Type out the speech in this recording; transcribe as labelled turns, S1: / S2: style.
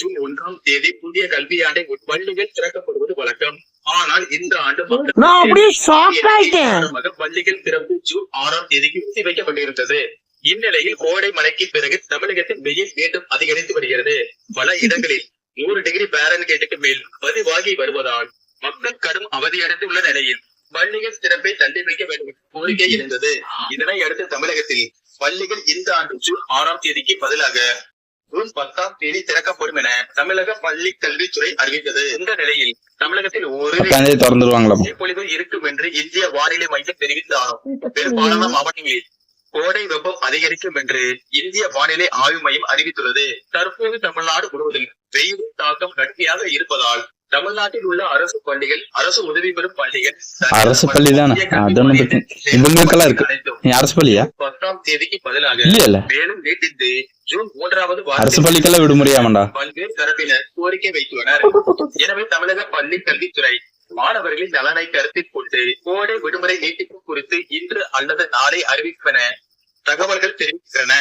S1: June ஒன்றாம் தேதி புதிய கல்வியாண்டை பள்ளிகள் திறக்கப்படுவது வழக்கம். ஆனால் இந்த ஆண்டு பள்ளிகள் திறப்பு ஜூன் ஆறாம் தேதிக்கு ஒத்தி வைக்கப்பட்டிருந்தது. இந்நிலையில் கோடை மழைக்கு பிறகு தமிழகத்தில் வெயில் மீண்டும் அதிகரித்து வருகிறது. பல இடங்களில் நூறு டிகிரி பேரன்கேட்டுக்கு மேல் பதிவாகி வருவதால் மக்கள் கடும் அவதியடைந்து உள்ள நிலையில் பள்ளிகள் திறப்பை தள்ளி வைக்க வேண்டும் கோரிக்கை இருந்தது. இதனை அடுத்து தமிழகத்தில் பள்ளிகள் இந்த ஆண்டு ஜூன் ஆறாம் தேதிக்கு பதிலாக ஜூன் பத்தாம் தேதி திறக்கப்படும் என தமிழக பள்ளி கல்வித்துறை அறிவித்தது. இந்த நிலையில் தமிழகத்தில் ஒரு பொழிவு இருக்கும் என்று இந்திய வானிலை மையம் தெரிவித்தாலும் பெரும்பாலான மாவட்டங்களில் கோடை வெப்பம் அதிகரிக்கும் என்று இந்திய வானிலை ஆய்வு மையம் அறிவித்துள்ளது. தற்போது தமிழ்நாடு முழுவதும் வெயில் தாக்கம் கடுமையாக இருப்பதால் தமிழ்நாட்டில் உள்ள அரசு பள்ளிகள் அரசு உதவி பெறும் பள்ளிகள்
S2: அரசு பள்ளி தானே இவங்களுக்கெல்லாம் இருக்கு. நீ அரசு பள்ளியா?
S1: பத்தாம் தேதிக்கு பதிலாக
S2: இல்ல இல்ல.
S1: மேலும் நீட்டித்து ஜூன் மூன்றாவது
S2: அரசு பள்ளிக்கெல்லாம் விடுமுறையாமண்டா?
S1: பல்வேறு தரப்பினர் கோரிக்கை வைத்துள்ளனர். எனவே தமிழக பள்ளி கல்வித்துறை மாணவர்களின் நலனை கருத்தில் கொண்டு கோடை விடுமுறை நீட்டிப்பு குறித்து இன்று அல்லது நாளை அறிவிப்பென. தகவல்கள் தெரிவிக்கின்றன.